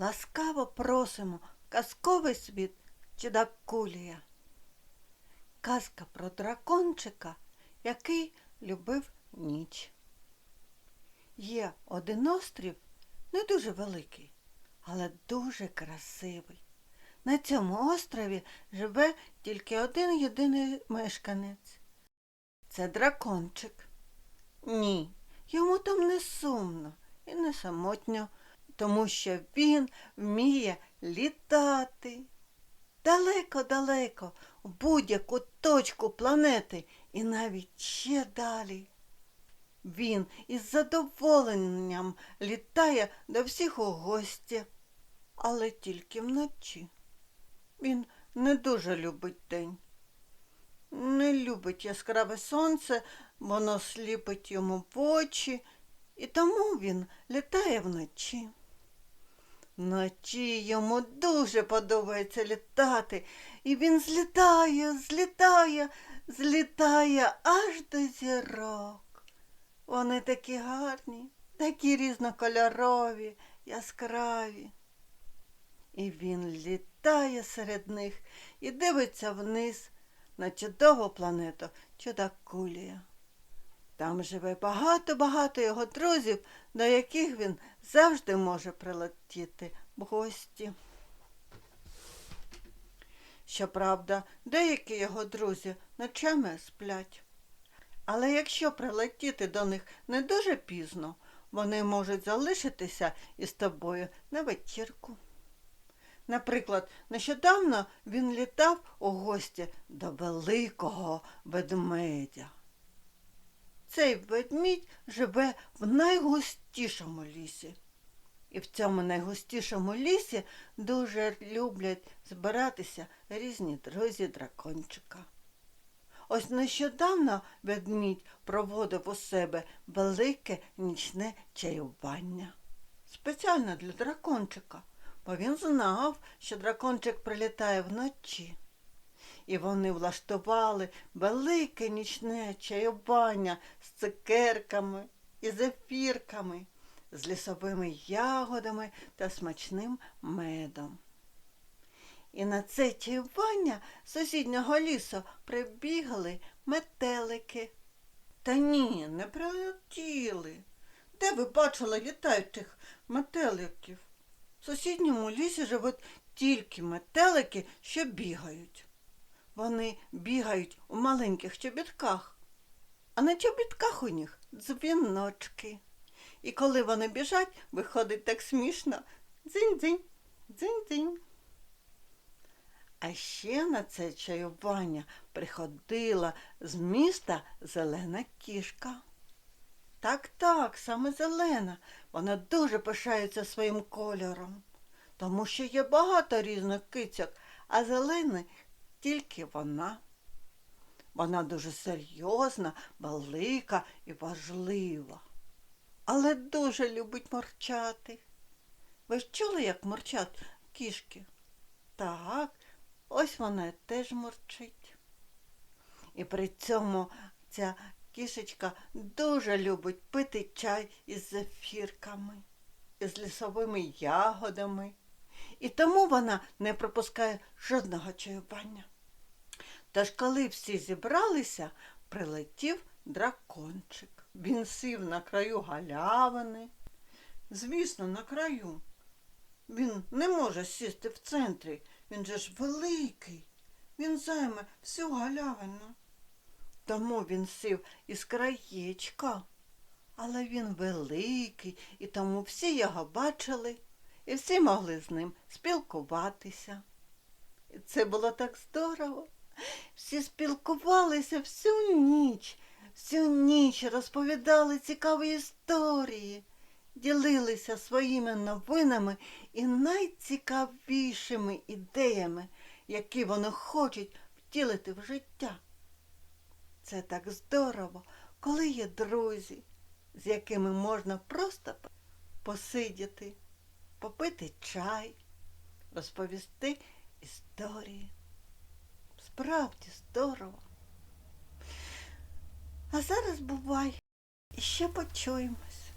Ласкаво просимо казковий світ Чудакулія. Казка про дракончика, який любив ніч. Є один острів, не дуже великий, але дуже красивий. На цьому острові живе тільки один єдиний мешканець. Це дракончик. Ні, йому там не сумно і не самотньо, тому що він вміє літати. Далеко-далеко, в будь-яку точку планети і навіть ще далі. Він із задоволенням літає до всіх у гості, але тільки вночі. Він не дуже любить день. Не любить яскраве сонце, воно сліпить йому в очі, і тому він літає вночі. Вночі йому дуже подобається літати, і він злітає, злітає, злітає аж до зірок. Вони такі гарні, такі різнокольорові, яскраві. І він літає серед них і дивиться вниз на чудову планету Чудакулія. Там живе багато-багато його друзів, до яких він завжди може прилетіти в гості. Щоправда, деякі його друзі ночами сплять. Але якщо прилетіти до них не дуже пізно, вони можуть залишитися із тобою на вечірку. Наприклад, нещодавно він літав у гості до великого ведмедя. Цей ведмідь живе в найгустішому лісі. І в цьому найгустішому лісі дуже люблять збиратися різні друзі дракончика. Ось нещодавно ведмідь проводив у себе велике нічне чаювання. Спеціально для дракончика, бо він знав, що дракончик прилітає вночі. І вони влаштували велике нічне чаювання з цукерками і зефірками, з лісовими ягодами та смачним медом. І на це чаювання сусіднього лісу прибігли метелики. Та ні, не прилетіли. Де ви бачили літаючих метеликів? В сусідньому лісі живуть тільки метелики, що бігають. Вони бігають у маленьких чобітках, а на чобітках у них дзвіночки. І коли вони біжать, виходить так смішно дзинь-дзинь, дзинь-дзинь. А ще на це чаювання приходила з міста зелена кішка. Так, так, саме зелена. Вона дуже пишається своїм кольором, тому що є багато різних кицьок, а зелений тільки вона. Вона дуже серйозна, велика і важлива, але дуже любить морчати. Ви ж чули, як морчать кішки? Так, ось вона теж морчить. І при цьому ця кішечка дуже любить пити чай із зефірками, із лісовими ягодами. І тому вона не пропускає жодного чаювання. Тож, коли всі зібралися, прилетів дракончик. Він сів на краю галявини. Звісно, на краю. Він не може сісти в центрі, він же ж великий. Він займе всю галявину. Тому він сів із краєчка. Але він великий, і тому всі його бачили, і всі могли з ним спілкуватися. І це було так здорово. Всі спілкувалися всю ніч, всю ніч розповідали цікаві історії, ділилися своїми новинами і найцікавішими ідеями, які вони хочуть втілити в життя. Це так здорово, коли є друзі, з якими можна просто посидіти, попити чай, розповісти історії. Справді здорово. А зараз бувай, і ще почуємось.